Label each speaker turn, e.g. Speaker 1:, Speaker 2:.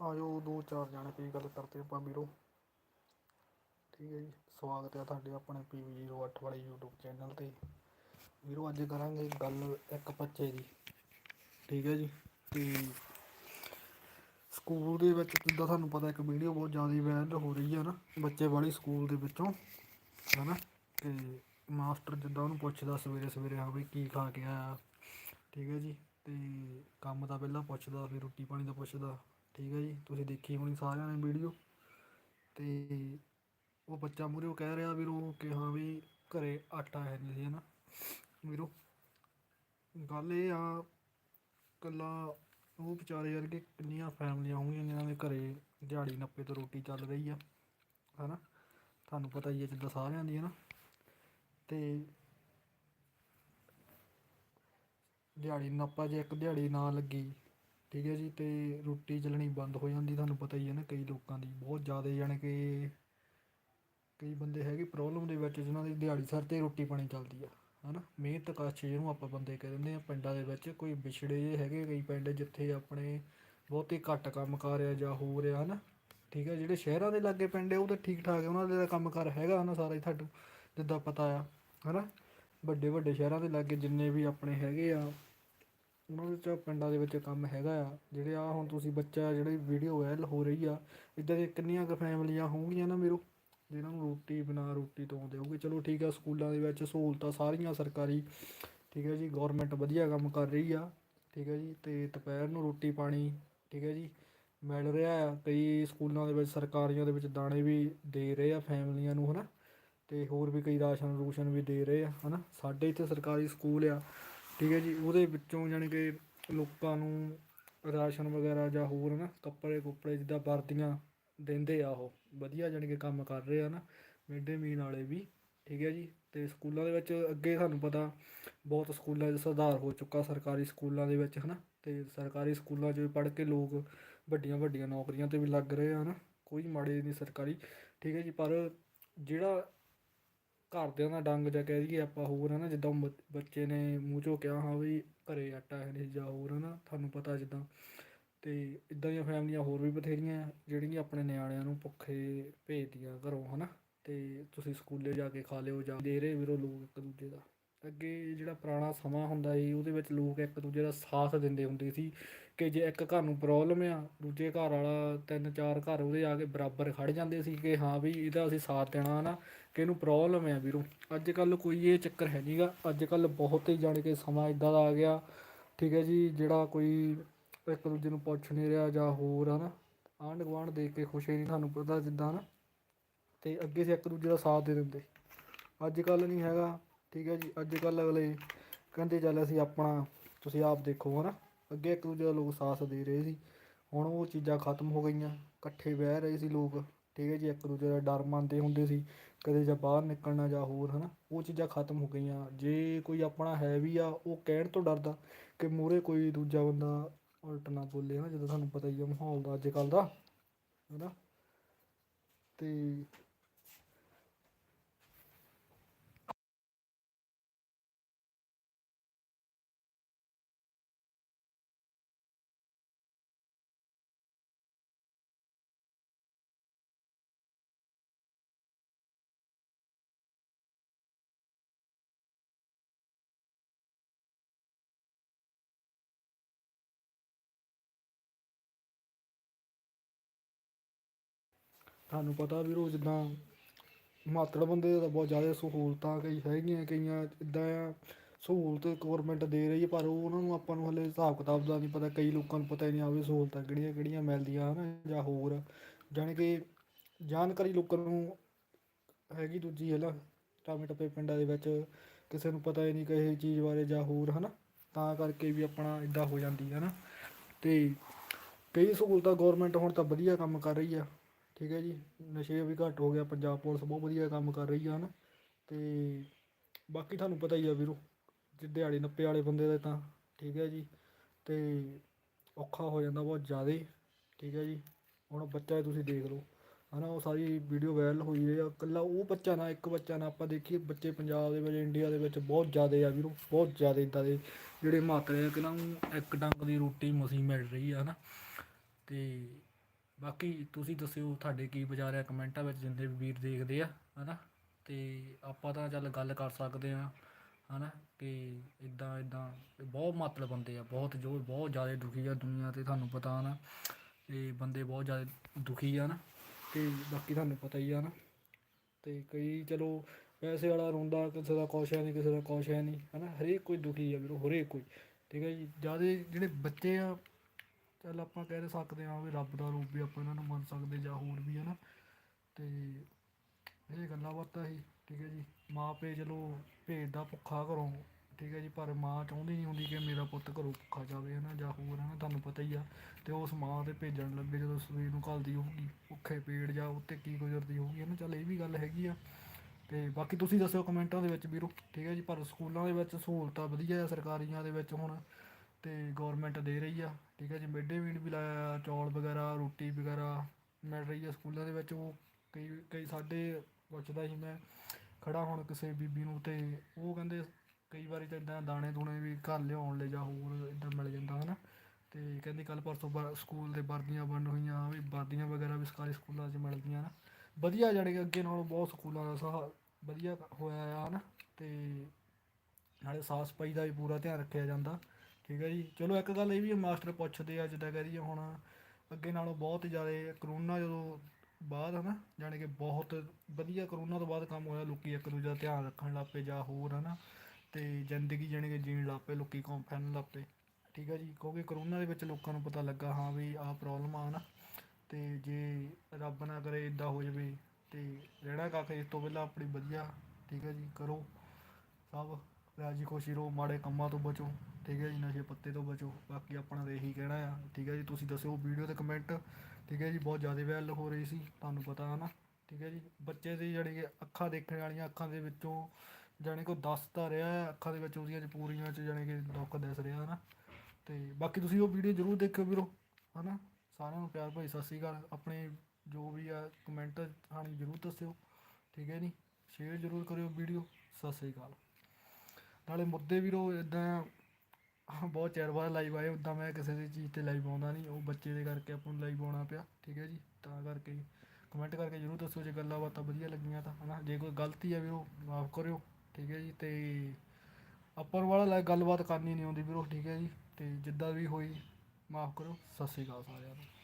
Speaker 1: ਆਜੋ ਦੋ ਚਾਰ ਜਾਣੇ ਕੀ ਗੱਲ ਕਰਦੇ ਆਪਾਂ ਵੀਰੋ। ਠੀਕ ਹੈ ਜੀ, ਸਵਾਗਤ ਹੈ ਤੁਹਾਡੇ ਆਪਣੇ PV08 ਵਾਲੇ YouTube ਚੈਨਲ ਤੇ। ਵੀਰੋ, ਅੱਜ ਕਰਾਂਗੇ ਗੱਲ ਇੱਕ ਬੱਚੇ ਦੀ। ਠੀਕ ਹੈ ਜੀ, ਤੇ ਸਕੂਲ ਦੇ ਵਿੱਚ ਜਿੱਦਾਂ ਤੁਹਾਨੂੰ ਪਤਾ ਇੱਕ ਵੀਡੀਓ ਬਹੁਤ ਜ਼ਿਆਦਾ ਵਾਇਰਲ ਹੋ ਰਹੀ ਹੈ ਨਾ, ਬੱਚੇ ਵਾਲੀ ਸਕੂਲ ਦੇ ਵਿੱਚੋਂ ਹਨਾ ਤੇ ਮਾਸਟਰ ਜਿੱਦਾਂ ਉਹਨੂੰ ਪੁੱਛਦਾ ਸਵੇਰੇ ਸਵੇਰੇ, ਹਾਂ ਵੀ ਕੀ ਖਾ ਕੇ ਆਇਆ? ਠੀਕ ਹੈ ਜੀ। ਤੇ ਕੰਮ ਦਾ ਪਹਿਲਾਂ ਪੁੱਛਦਾ, ਫਿਰ ਰੋਟੀ ਪਾਣੀ ਦਾ ਪੁੱਛਦਾ। ਠੀਕ ਹੈ ਜੀ। ਤੁਸੀਂ ਦੇਖੀ ਹੋਣੀ ਸਾਰਿਆਂ ਨੇ ਵੀਡੀਓ। ਤੇ ਉਹ ਬੱਚਾ ਮੂਹਰੇ ਉਹ ਕਹਿ ਰਿਹਾ ਵੀਰੋ ਕਿ ਹਾਂ ਵੀ ਘਰੇ ਆਟਾ ਹੈ ਨਹੀਂ ਸੀ, ਹਨਾ? ਵੀਰੋ, ਗੱਲ ਇਹ ਆ ਕੱਲਾ ਉਹ ਵਿਚਾਰੇ ਵਰਗੇ ਕਿੰਨੀਆਂ ਫੈਮਲੀਆਂ ਹੋਣਗੀਆਂ ਜਿਨ੍ਹਾਂ ਦੇ ਘਰੇ ਦਿਹਾੜੀ ਨੱਪੇ ਤੋਂ ਰੋਟੀ ਚੱਲ ਰਹੀ ਆ, ਹਨਾ? ਤੁਹਾਨੂੰ ਪਤਾ ਹੀ ਹੈ ਜਿੱਦਾਂ ਸਾਰਿਆਂ ਦੀ ਨਾ ਤੇ ਦਿਹਾੜੀ ਨੱਪਾ ਜੇ ਇੱਕ ਦਿਹਾੜੀ ਨਾ ਲੱਗੀ, ਠੀਕ ਹੈ ਜੀ, ਤੇ ਰੋਟੀ ਚੱਲਣੀ ਬੰਦ ਹੋ ਜਾਂਦੀ, ਤੁਹਾਨੂੰ ਪਤਾ ਹੀ ਹੈ ਨਾ ਕਈ ਲੋਕਾਂ ਦੀ, ਬਹੁਤ ਜ਼ਿਆਦਾ ਯਾਨੀ ਕਿ ਕਈ ਬੰਦੇ ਹੈਗੇ ਪ੍ਰੋਬਲਮ ਦੇ ਵਿੱਚ ਜਿਨ੍ਹਾਂ ਦੀ ਦਿਹਾੜੀ ਸਰ ਤੇ ਰੋਟੀ ਪਾਣੀ ਚੱਲਦੀ ਆ, ਹਨਾ? ਮਿਹਨਤ ਕਸ਼ ਜਿਹਨੂੰ ਆਪਾਂ ਬੰਦੇ ਕਹਿ ਦਿੰਦੇ ਆ ਪਿੰਡਾਂ ਦੇ ਵਿੱਚ, ਕੋਈ ਵਿਛੜੇ ਜਿਹੇ ਹੈਗੇ ਕਈ ਪਿੰਡ ਜਿੱਥੇ ਆਪਣੇ ਬਹੁਤੇ ਘੱਟ ਕੰਮ ਕਾਰ ਆ ਜਾਂ ਹੋ ਰਿਹਾ ਹਨਾ? ਠੀਕ ਹੈ, ਜਿਹੜੇ ਸ਼ਹਿਰਾਂ ਦੇ ਲਾਗੇ ਪਿੰਡ ਆ, ਉਹ ਤਾਂ ਠੀਕ ਠਾਕ ਆ, ਉਹਨਾਂ ਦੇ ਤਾਂ ਕੰਮ ਕਾਰ ਹੈਗਾ ਨਾ ਸਾਰਾ ਹੀ ਤੁਹਾਨੂੰ ਜਿੱਦਾਂ ਪਤਾ ਆ। ਹਨਾ? ਵੱਡੇ ਵੱਡੇ ਸ਼ਹਿਰਾਂ ਦੇ ਲਾਗੇ ਜਿੰਨੇ ਵੀ ਆਪਣੇ ਹੈਗੇ ਆ, ਉਹਨਾਂ ਦੇ ਪਿੰਡਾਂ ਦੇ ਵਿੱਚ ਕੰਮ ਹੈਗਾ ਆ। ਜਿਹੜੇ ਆ ਹੁਣ ਤੁਸੀਂ ਬੱਚਾ, ਜਿਹੜੀ ਵੀਡੀਓ ਵਾਇਰਲ ਹੋ ਰਹੀ ਆ, ਇੱਦਾਂ ਦੀਆਂ ਕਿੰਨੀਆਂ ਕੁ ਫੈਮਲੀਆਂ ਹੋਣਗੀਆਂ ਨਾ ਮੇਰੋ ਜਿਨ੍ਹਾਂ ਨੂੰ ਰੋਟੀ ਬਿਨਾਂ ਰੋਟੀ ਤੋਂ ਦੇਊਗੇ ਚਲੋ ਠੀਕ ਆ, ਸਕੂਲਾਂ ਦੇ ਵਿੱਚ ਸਹੂਲਤਾਂ ਸਾਰੀਆਂ ਸਰਕਾਰੀ, ਠੀਕ ਹੈ ਜੀ ਗਵਰਨਮੈਂਟ ਵਧੀਆ ਕੰਮ ਕਰ ਰਹੀ ਆ, ਠੀਕ ਹੈ ਜੀ, ਤੇ ਦੁਪਹਿਰ ਨੂੰ ਰੋਟੀ ਪਾਣੀ, ਠੀਕ ਹੈ ਜੀ, ਮਿਲ ਰਿਹਾ ਆ। ਕਈ ਸਕੂਲਾਂ ਦੇ ਵਿੱਚ, ਸਰਕਾਰੀਆਂ ਦੇ ਵਿੱਚ ਦਾਣੇ ਵੀ ਦੇ ਰਹੇ ਆ ਫੈਮਲੀਆਂ ਨੂੰ, ਹਨਾ? ਅਤੇ ਹੋਰ ਵੀ ਕਈ ਰਾਸ਼ਨ ਰੂਸ਼ਨ ਵੀ ਦੇ ਰਹੇ ਆ ਹੈ ਨਾ ਸਾਡੇ ਇੱਥੇ ਸਰਕਾਰੀ ਸਕੂਲ ਆ, ਠੀਕ ਹੈ ਜੀ? ਉਹਦੇ ਵਿੱਚੋਂ ਜਾਣੀ ਕਿ ਲੋਕਾਂ ਨੂੰ ਰਾਸ਼ਨ ਵਗੈਰਾ ਜਾਂ ਹੋਰ ਨਾ ਕੱਪੜੇ ਕੁੱਪੜੇ ਜਿੱਦਾਂ ਵਰਦੀਆਂ ਦਿੰਦੇ ਆ ਉਹ, ਵਧੀਆ ਜਾਣੀ ਕਿ ਕੰਮ ਕਰ ਰਹੇ ਆ ਨਾ ਮਿਡ ਡੇ ਮੀਲ ਵਾਲੇ ਵੀ, ਠੀਕ ਹੈ ਜੀ? ਅਤੇ ਸਕੂਲਾਂ ਦੇ ਵਿੱਚ ਅੱਗੇ ਤੁਹਾਨੂੰ ਪਤਾ ਬਹੁਤ ਸਕੂਲਾਂ 'ਚ ਸੁਧਾਰ ਹੋ ਚੁੱਕਾ ਸਰਕਾਰੀ ਸਕੂਲਾਂ ਦੇ ਵਿੱਚ ਹੈ ਨਾ ਅਤੇ ਸਰਕਾਰੀ ਸਕੂਲਾਂ 'ਚ ਵੀ ਪੜ੍ਹ ਕੇ ਲੋਕ ਵੱਡੀਆਂ ਵੱਡੀਆਂ ਨੌਕਰੀਆਂ ਤੇ ਵੀ ਲੱਗ ਰਹੇ ਆ ਨਾ ਕੋਈ ਮਾੜੇ ਨਹੀਂ ਸਰਕਾਰੀ, ਠੀਕ ਹੈ ਜੀ? ਪਰ ਜਿਹੜਾ ਘਰਦਿਆਂ ਦਾ ਡੰਗ ਜਾਂ ਕਹਿ ਦਈਏ ਆਪਾਂ ਹੋਰ ਹੈ ਨਾ ਜਿੱਦਾਂ ਬ- ਬੱਚੇ ਨੇ ਮੂੰਹ ਚੋਂ ਕਿਹਾ ਹਾਂ ਵੀ ਘਰ ਆਟਾ ਹੈ ਨਹੀਂ ਜਾਂ ਹੋਰ ਹਨਾ, ਤੁਹਾਨੂੰ ਪਤਾ ਜਿੱਦਾਂ। ਅਤੇ ਇੱਦਾਂ ਦੀਆਂ ਫੈਮਲੀਆਂ ਹੋਰ ਵੀ ਬਥੇਰੀਆਂ ਜਿਹੜੀਆਂ ਆਪਣੇ ਨਿਆਣਿਆਂ ਨੂੰ ਭੁੱਖੇ ਭੇਜਦੀਆਂ ਘਰੋਂ ਹੈ ਨਾ ਅਤੇ ਤੁਸੀਂ ਸਕੂਲੇ ਜਾ ਕੇ ਖਾ ਲਿਓ ਜਾਂ ਦੇ ਰਹੇ ਵੀਰੋ ਲੋਕ ਇੱਕ ਦੂਜੇ ਦਾ। ਅੱਗੇ ਜਿਹੜਾ ਪੁਰਾਣਾ ਸਮਾਂ ਹੁੰਦਾ ਸੀ, ਉਹਦੇ ਵਿੱਚ ਲੋਕ ਇੱਕ ਦੂਜੇ ਦਾ ਸਾਥ ਦਿੰਦੇ ਹੁੰਦੇ ਸੀ। ਕਿ ਜੇ ਇੱਕ ਘਰ ਨੂੰ ਪ੍ਰੋਬਲਮ ਆ, ਦੂਜੇ ਘਰ ਵਾਲਾ ਤਿੰਨ ਚਾਰ ਘਰ ਉਹਦੇ ਆ ਕੇ ਬਰਾਬਰ ਖੜ ਜਾਂਦੇ ਸੀ ਕਿ ਹਾਂ ਵੀ ਇਹਦਾ ਅਸੀਂ ਸਾਥ ਦੇਣਾ ਨਾ, ਕਿ ਇਹਨੂੰ ਪ੍ਰੋਬਲਮ ਆ ਵੀਰੋ। ਅੱਜ ਕੱਲ ਕੋਈ ਇਹ ਚੱਕਰ ਹੈ ਨਹੀਂਗਾ ਅੱਜ ਕੱਲ ਬਹੁਤ ਹੀ ਜਾਣ ਕੇ ਸਮਾਂ ਇਦਾਂ ਦਾ ਆ ਗਿਆ, ਠੀਕ ਹੈ ਜੀ, ਜਿਹੜਾ ਕੋਈ ਇੱਕ ਦੂਜੇ ਨੂੰ ਪੁੱਛ ਨਹੀਂ ਰਿਹਾ ਜਾਂ ਹੋਰ, ਹਨਾ। ਆਂਢ ਗੁਆਂਢ ਦੇਖ ਕੇ ਖੁਸ਼ੀ ਨਹੀਂ, ਤੁਹਾਨੂੰ ਪਤਾ ਜਿੱਦਾਂ ਨਾ ਤੇ ਅੱਗੇ ਸੀ ਇੱਕ ਦੂਜੇ ਦਾ ਸਾਥ ਦੇ ਦਿੰਦੇ। ਅੱਜ ਕੱਲ ਨਹੀਂ ਹੈਗਾ, ਠੀਕ ਹੈ ਜੀ। ਅੱਜ ਕੱਲ ਅਗਲੇ ਕਹਿੰਦੇ ਚੱਲ ਅਸੀਂ ਆਪਣਾ, ਤੁਸੀਂ ਆਪ ਦੇਖੋ, ਹਨਾ। ਅੱਗੇ ਇੱਕ ਦੂਜੇ ਦਾ ਲੋਕ ਸਾਥ ਦੇ ਰਹੇ ਸੀ। ਹੁਣ ਉਹ ਚੀਜ਼ਾਂ ਖਤਮ ਹੋ ਗਈਆਂ। ਇਕੱਠੇ ਬਹਿ ਰਹੇ ਸੀ ਲੋਕ। ਠੀਕ ਹੈ ਜੀ, ਇੱਕ ਦੂਜੇ ਦਾ ਡਰ ਮੰਨਦੇ ਹੁੰਦੇ ਸੀ। ਕਦੇ ਜਾਂ ਬਾਹਰ ਨਿਕਲਣਾ ਜਾਂ ਹੋਰ ਹੈ ਨਾ ਉਹ ਚੀਜ਼ਾਂ ਖਤਮ ਹੋ ਗਈਆਂ। ਜੇ ਕੋਈ ਆਪਣਾ ਹੈ ਵੀ ਆ, ਉਹ ਕਹਿਣ ਤੋਂ ਡਰਦਾ ਕਿ ਮੂਹਰੇ ਕੋਈ ਦੂਜਾ ਬੰਦਾ ਉਲਟ ਨਾ ਬੋਲੇ ਨਾ ਜਦੋਂ ਤੁਹਾਨੂੰ ਪਤਾ ਹੀ ਆ ਮਾਹੌਲ ਦਾ ਅੱਜ ਕੱਲ੍ਹ ਦਾ ਹੈ ਨਾ ਅਤੇ ਤੁਹਾਨੂੰ ਪਤਾ ਵੀਰੋ ਜਿੱਦਾਂ ਮਾਤੜ ਬੰਦੇ ਦਾ ਤਾਂ ਬਹੁਤ ਜ਼ਿਆਦਾ ਸਹੂਲਤਾਂ ਕਈ ਹੈਗੀਆਂ, ਕਈਆਂ ਇੱਦਾਂ ਆ, ਸਹੂਲਤ ਗੌਰਮੈਂਟ ਦੇ ਰਹੀ ਹੈ ਪਰ ਉਹ ਉਹਨਾਂ ਨੂੰ ਆਪਾਂ ਨੂੰ ਹਲੇ ਹਿਸਾਬ ਕਿਤਾਬ ਦਾ ਨਹੀਂ ਪਤਾ, ਕਈ ਲੋਕਾਂ ਨੂੰ ਪਤਾ ਹੀ ਨਹੀਂ ਆਵੇ ਸਹੂਲਤਾਂ ਕਿਹੜੀਆਂ ਕਿਹੜੀਆਂ ਮਿਲਦੀਆਂ ਹਨ ਜਾਂ ਹੋਰ। ਜਾਣੀ ਕਿ ਜਾਣਕਾਰੀ ਲੋਕਾਂ ਨੂੰ ਹੈਗੀ ਦੂਜੀ ਹੈ ਨਾ ਟਾਮੇ ਟੱਪੇ ਪਿੰਡਾਂ ਦੇ ਵਿੱਚ, ਕਿਸੇ ਨੂੰ ਪਤਾ ਹੀ ਨਹੀਂ ਕਿਸੇ ਚੀਜ਼ ਬਾਰੇ ਜਾਂ ਹੋਰ ਹਨਾ, ਤਾਂ ਕਰਕੇ ਵੀ ਆਪਣਾ ਇਦਾਂ ਹੋ ਜਾਂਦੀ ਹੈ ਨਾ ਤੇ ਕਈ ਸਹੂਲਤਾਂ ਗੌਰਮੈਂਟ ਹੁਣ ਤਾਂ ਵਧੀਆ ਕੰਮ ਕਰ ਰਹੀ ਆ। ਠੀਕ ਹੈ ਜੀ, ਨਸ਼ੇ ਵੀ ਘੱਟ ਹੋ ਗਿਆ ਪੰਜਾਬ ਪੁਲਿਸ ਬਹੁਤ ਵਧੀਆ ਕੰਮ ਕਰ ਰਹੀ ਆ ਨਾ ਤੇ ਬਾਕੀ ਤੁਹਾਨੂੰ ਪਤਾ ਹੀ ਆ ਵੀਰੋ, ਜੇ ਦਿਹਾੜੀ ਨੱਪੇ ਵਾਲੇ ਬੰਦੇ ਦਾ ਤਾਂ ਠੀਕ ਹੈ ਜੀ, ਤੇ ਔਖਾ ਹੋ ਜਾਂਦਾ ਬਹੁਤ ਜ਼ਿਆਦਾ, ਠੀਕ ਹੈ ਜੀ। ਹੁਣ ਬੱਚਾ ਤੁਸੀਂ ਦੇਖ ਲਓ, ਹਨਾ, ਉਹ ਸਾਰੀ ਵੀਡੀਓ ਵਾਇਰਲ ਹੋਈ ਰਹੀ ਆ, ਇਕੱਲਾ ਉਹ ਬੱਚਾ ਨਾ, ਇੱਕ ਬੱਚਾ ਨਾ, ਆਪਾਂ ਦੇਖੀਏ ਬੱਚੇ ਪੰਜਾਬ ਦੇ ਵਿੱਚ ਇੰਡੀਆ ਦੇ ਵਿੱਚ ਬਹੁਤ ਜ਼ਿਆਦੇ ਆ ਵੀਰੋ, ਬਹੁਤ ਜ਼ਿਆਦੇ ਇਦਾਂ ਦੇ ਜਿਹੜੇ ਮਾਤਰੇ ਕਿ ਨਾ ਇੱਕ ਡੰਗ ਦੀ ਰੋਟੀ ਮਸੀਂ ਮਿਲ ਰਹੀ ਆ, ਹਨਾ। ਤੇ ਬਾਕੀ ਤੁਸੀਂ ਦੱਸਿਓ ਤੁਹਾਡੇ ਕੀ ਵਿਚਾਰ ਆ ਕਮੈਂਟਾਂ ਵਿੱਚ ਜਿੰਨੇ ਵੀ ਵੀਰ ਦੇਖਦੇ ਆ, ਹਨਾ? ਤੇ ਆਪਾਂ ਤਾਂ ਚੱਲ ਗੱਲ ਕਰ ਸਕਦੇ ਆ, ਹਨਾ? ਕਿ ਇਦਾਂ ਇਦਾਂ ਬਹੁਤ ਮਾਤੜ ਬੰਦੇ ਆ, ਬਹੁਤ ਜੋ, ਬਹੁਤ ਜ਼ਿਆਦਾ ਦੁਖੀ ਆ ਦੁਨੀਆ ਤੇ ਤੁਹਾਨੂੰ ਪਤਾ ਨਾ। ਤੇ ਬੰਦੇ ਬਹੁਤ ਜ਼ਿਆਦਾ ਦੁਖੀ ਆ ਨਾ ਤੇ ਬਾਕੀ ਤੁਹਾਨੂੰ ਪਤਾ ਹੀ ਆ ਨਾ ਤੇ ਕਈ ਚਲੋ ਪੈਸੇ ਵਾਲਾ ਰੋਂਦਾ, ਕਿਸੇ ਦਾ ਕੁਛ ਹੈ ਨਹੀਂ, ਕਿਸੇ ਦਾ ਕੁਛ ਹੈ ਨਹੀਂ, ਹਨਾ? ਹਰੇਕ ਕੋਈ ਦੁਖੀ ਆ ਵੀਰੋ, ਹਰੇਕ ਕੋਈ। ਠੀਕ ਹੈ ਜੀ? ਜ਼ਿਆਦਾ ਜਿਹੜੇ ਬੱਚੇ ਆ ਚੱਲ ਆਪਾਂ ਕਹਿ ਸਕਦੇ ਹਾਂ ਵੀ ਰੱਬ ਦਾ ਰੂਪ ਵੀ ਆਪਾਂ ਇਹਨਾਂ ਨੂੰ ਮੰਨ ਸਕਦੇ ਜਾਂ ਹੋਰ ਵੀ ਹੈ ਨਾ ਤੇ ਇਹ ਗੱਲਾਂ ਬਾਤਾਂ ਸੀ ਠੀਕ ਹੈ ਜੀ। ਮਾਂ ਪੇ ਚਲੋ ਭੇਜਦਾ ਭੁੱਖਾ ਘਰੋਂ, ਠੀਕ ਹੈ ਜੀ, ਪਰ ਮਾਂ ਚਾਹੁੰਦੀ ਨਹੀਂ ਹੁੰਦੀ ਕਿ ਮੇਰਾ ਪੁੱਤ ਘਰੋਂ ਭੁੱਖਾ ਜਾਵੇ ਹੈ ਨਾ ਜਾਂ ਹੋਰ ਹੈ ਨਾ ਤੁਹਾਨੂੰ ਪਤਾ ਹੀ ਆ। ਤੇ ਉਸ ਮਾਂ 'ਤੇ ਭੇਜਣ ਲੱਗੇ ਜਦੋਂ ਸਰੀਰ ਨੂੰ ਘਲਦੀ ਹੋਊਗੀ, ਭੁੱਖੇ ਪੇਟ ਜਾਂ ਉੱਤੇ ਕੀ ਗੁਜ਼ਰਦੀ ਹੋਊਗੀ ਹੈ ਨਾ ਚੱਲ ਇਹ ਵੀ ਗੱਲ ਹੈਗੀ ਆ। ਤੇ ਬਾਕੀ ਤੁਸੀਂ ਦੱਸਿਓ ਕਮੈਂਟਾਂ ਦੇ ਵਿੱਚ ਵੀਰੋ, ਠੀਕ ਹੈ ਜੀ। ਪਰ ਸਕੂਲਾਂ ਦੇ ਵਿੱਚ ਸਹੂਲਤਾਂ ਵਧੀਆ ਆ, ਸਰਕਾਰੀਆਂ ਦੇ ਵਿੱਚ ਹੁਣ। ਅਤੇ ਗੌਰਮੈਂਟ ਦੇ ਰਹੀ ਆ, ਠੀਕ ਹੈ ਜੀ। ਮਿਡ ਡੇ ਮੀਲ ਵੀ ਲਾਇਆ, ਚੌਲ ਵਗੈਰਾ, ਰੋਟੀ ਵਗੈਰਾ ਮਿਲ ਰਹੀ ਆ ਸਕੂਲਾਂ ਦੇ ਵਿੱਚ। ਉਹ ਕਈ ਕਈ ਸਾਡੇ ਪੁੱਛਦਾ ਸੀ ਮੈਂ ਖੜ੍ਹਾ ਹੁਣ ਕਿਸੇ ਬੀਬੀ ਨੂੰ ਅਤੇ ਉਹ ਕਹਿੰਦੇ ਕਈ ਵਾਰੀ ਤਾਂ ਇੱਦਾਂ ਦਾਣੇ ਦੂਣੇ ਵੀ ਘਰ ਲਿਆਉਣ ਲਈ ਜਾਂ ਹੋਰ ਇੱਦਾਂ ਮਿਲ ਜਾਂਦਾ ਹੈ ਨਾ ਅਤੇ ਕਹਿੰਦੇ ਕੱਲ੍ਹ ਪਰਸੋਂ ਬਰ- ਸਕੂਲ ਦੇ ਵਰਦੀਆਂ ਬਣ ਹੋਈਆਂ, ਵੀ ਵਰਦੀਆਂ ਵਗੈਰਾ ਵੀ ਸਰਕਾਰੀ ਸਕੂਲਾਂ 'ਚ ਮਿਲਦੀਆਂ ਨਾ ਵਧੀਆ ਜਾਣੀ ਕਿ ਅੱਗੇ ਨਾਲੋਂ ਬਹੁਤ ਸਕੂਲਾਂ ਦਾ ਸਹਾ ਵਧੀਆ ਹੋਇਆ ਆ, ਹਨਾ। ਅਤੇ ਨਾਲੇ ਸਾਫ਼ ਸਫ਼ਾਈ ਦਾ ਵੀ ਪੂਰਾ ਧਿਆਨ ਰੱਖਿਆ ਜਾਂਦਾ। ਠੀਕ ਹੈ ਜੀ। ਚਲੋ ਇੱਕ ਗੱਲ ਇਹ ਵੀ ਹੈ, ਮਾਸਟਰ ਪੁੱਛਦੇ ਆ ਜਿੱਦਾਂ ਕਹਿ ਦਈਏ ਹੁਣ ਅੱਗੇ ਨਾਲੋਂ ਬਹੁਤ ਜ਼ਿਆਦਾ ਕਰੋਨਾ ਜਦੋਂ ਬਾਅਦ ਹਨਾ ਜਾਣੀ ਕਿ ਬਹੁਤ ਵਧੀਆ ਕਰੋਨਾ ਤੋਂ ਬਾਅਦ ਕੰਮ ਹੋਇਆ ਲੋਕੀ ਇੱਕ ਦੂਜੇ ਦਾ ਧਿਆਨ ਰੱਖਣ ਲੱਗ ਪਏ ਜਾਂ ਹੋਰ ਹਨਾ ਤੇ ਜ਼ਿੰਦਗੀ ਜਾਣੀ ਕਿ ਜੀਣ ਲੱਗ ਪਏ ਲੋਕੀ ਕੌਮ ਫੈਨ ਲੱਗ ਪਏ। ਠੀਕ ਹੈ ਜੀ ਕਿਉਂਕਿ ਕਰੋਨਾ ਦੇ ਵਿੱਚ ਲੋਕਾਂ ਨੂੰ ਪਤਾ ਲੱਗਾ ਹਾਂ ਵੀ ਆਹ ਪ੍ਰੋਬਲਮ ਆ ਨਾ ਤੇ ਜੇ ਰੱਬ ਨਾ ਕਰੇ ਇਦਾਂ ਹੋ ਜਾਵੇ ਤੇ ਰਹਿਣਾ ਕਾਕੇ ਇਸ ਤੋਂ ਪਹਿਲਾਂ ਆਪਣੀ ਵਧੀਆ ਠੀਕ ਹੈ ਜੀ ਕਰੋ ਸਭ ਰਾਜੀ ਖੁਸ਼ੀ ਰਹੋ ਮਾੜੇ ਕੰਮਾਂ ਤੋਂ ਬਚੋ। ਠੀਕ ਹੈ ਜੀ, ਨਸ਼ੇ ਪੱਤੇ ਤੋਂ ਬਚੋ। ਬਾਕੀ ਆਪਣਾ ਤਾਂ ਇਹੀ ਕਹਿਣਾ ਆ। ਠੀਕ ਹੈ ਜੀ, ਤੁਸੀਂ ਦੱਸਿਓ ਵੀਡੀਓ ਤੇ ਕਮੈਂਟ ਠੀਕ ਹੈ ਜੀ, ਬਹੁਤ ਜ਼ਿਆਦਾ ਵਾਇਰਲ ਹੋ ਰਹੀ ਸੀ, ਤੁਹਾਨੂੰ ਪਤਾ ਹੈ ਨਾ। ਠੀਕ ਹੈ ਜੀ, ਬੱਚੇ ਦੀ ਜਾਣੀ ਕਿ ਅੱਖਾਂ ਦੇਖਣ ਵਾਲੀਆਂ ਅੱਖਾਂ ਦੇ ਵਿੱਚੋਂ ਜਾਣੀ ਕਿ ਉਹ ਦੱਸ ਤਾਂ ਰਿਹਾ ਅੱਖਾਂ ਦੇ ਵਿੱਚ ਉਹਦੀਆਂ 'ਚ ਪੂਰੀਆਂ ਚ ਜਾਣੀ ਕਿ ਦੁੱਖ ਦਿਸ ਰਿਹਾ ਨਾ। ਤੇ ਬਾਕੀ ਤੁਸੀਂ ਉਹ ਵੀਡੀਓ ਜ਼ਰੂਰ ਦੇਖਿਓ ਵੀਰੋ ਹਨਾ ਸਾਰਿਆਂ ਨੂੰ ਪਿਆਰ ਭਾਈ ਸਤਿ ਸ਼੍ਰੀ ਅਕਾਲ। ਆਪਣੇ ਜੋ ਵੀ ਆ ਕਮੈਂਟ ਹਾਣੀ ਜ਼ਰੂਰ ਦੱਸਿਓ। ਠੀਕ ਹੈ ਜੀ ਸ਼ੇਅਰ ਜ਼ਰੂਰ ਕਰਿਓ ਵੀਡੀਓ। ਸਤਿ ਸ਼੍ਰੀ ਅਕਾਲ। ਨਾਲੇ ਮੁੱਦੇ ਵੀਰੋ ਇਦਾਂ ਬਹੁਤ ਚਿਰ ਬਾਅਦ ਲਾਈਵ ਆਏ ਉੱਦਾਂ ਮੈਂ ਕਿਸੇ ਦੀ ਚੀਜ਼ ਤੇ ਲਾਈਵ ਆਉਂਦਾ ਨਹੀਂ, ਉਹ ਬੱਚੇ ਦੇ ਕਰਕੇ ਆਪਾਂ ਨੂੰ ਲਾਈਵ ਆਉਣਾ ਪਿਆ, ਠੀਕ ਹੈ ਜੀ? ਤਾਂ ਕਰਕੇ ਕਮੈਂਟ ਕਰਕੇ ਜ਼ਰੂਰ ਦੱਸੋ ਜੇ ਗੱਲਾਂ ਬਾਤਾਂ ਵਧੀਆ ਲੱਗੀਆਂ ਤਾਂ ਹੈ ਨਾ ਜੇ ਕੋਈ ਗਲਤੀ ਹੈ ਵੀਰੋ, ਮਾਫ ਕਰਿਓ, ਠੀਕ ਹੈ ਜੀ? ਅਤੇ ਅੱਪਰ ਵਾਲਾ ਲੈ ਗੱਲਬਾਤ ਕਰਨੀ ਨਹੀਂ ਆਉਂਦੀ ਵੀਰੋ, ਠੀਕ ਹੈ ਜੀ? ਅਤੇ ਜਿੱਦਾਂ ਵੀ ਹੋਈ, ਮਾਫ ਕਰੋ ਸਤਿ ਸ਼੍ਰੀ ਅਕਾਲ ਸਾਰਿਆਂ ਨੂੰ।